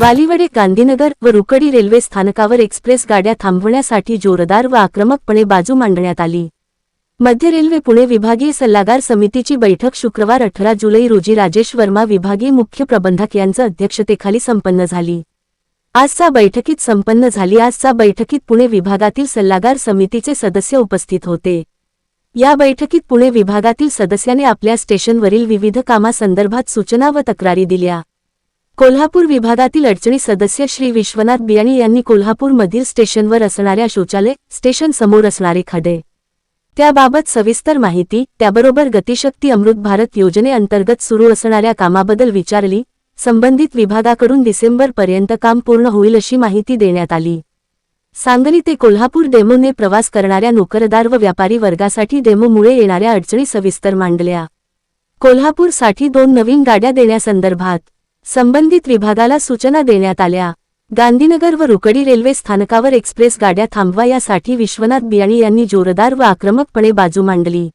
वालीवडे गांधीनगर व रुकडी रेल्वे स्थानकावर एक्सप्रेस गाड्या थांबवण्यासाठी जोरदार व आक्रमकपणे बाजू मांडण्यात आली. मध्य रेल्वे पुणे विभागीय सल्लागार समितीची बैठक शुक्रवार अठरा जुलै रोजी राजेश वर्मा विभागीय मुख्य प्रबंधक यांच्या अध्यक्षतेखाली संपन्न झाली. आजचा बैठकीत संपन्न झाली. आजचा बैठकीत पुणे विभागातील सल्लागार समितीचे सदस्य उपस्थित होते. या बैठकीत पुणे विभागातील सदस्याने आपल्या स्टेशनवरील विविध कामासंदर्भात सूचना व तक्रारी दिल्या. कोल्हापूर विभागातील अडचणी सदस्य श्री विश्वनाथ बियाणी यांनी कोल्हापूरमधील स्टेशनवर असणाऱ्या शौचालय स्टेशन समोर असणारे खडे त्याबाबत सविस्तर माहिती त्याबरोबर गतिशक्ती अमृत भारत योजनेअंतर्गत सुरू असणाऱ्या कामाबद्दल विचारली संबंधित विभागाकडून डिसेंबरपर्यंत काम पूर्ण होईल अशी माहिती देण्यात आली. सांगली ते कोल्हापूर डेमोने प्रवास करणाऱ्या नोकरदार व व्यापारी वर्गासाठी डेमोमुळे येणाऱ्या अडचणी सविस्तर मांडल्या. कोल्हापूरसाठी दोन नवीन गाड्या देण्यासंदर्भात संबंधित विभागाला सूचना देण्यात आल्या. गांधीनगर व रुकडी रेल्वे स्थानकावर एक्सप्रेस गाड्या थांबवा यासाठी विश्वनाथ बियाणी यांनी जोरदार व आक्रमकपणे बाजू मांडली.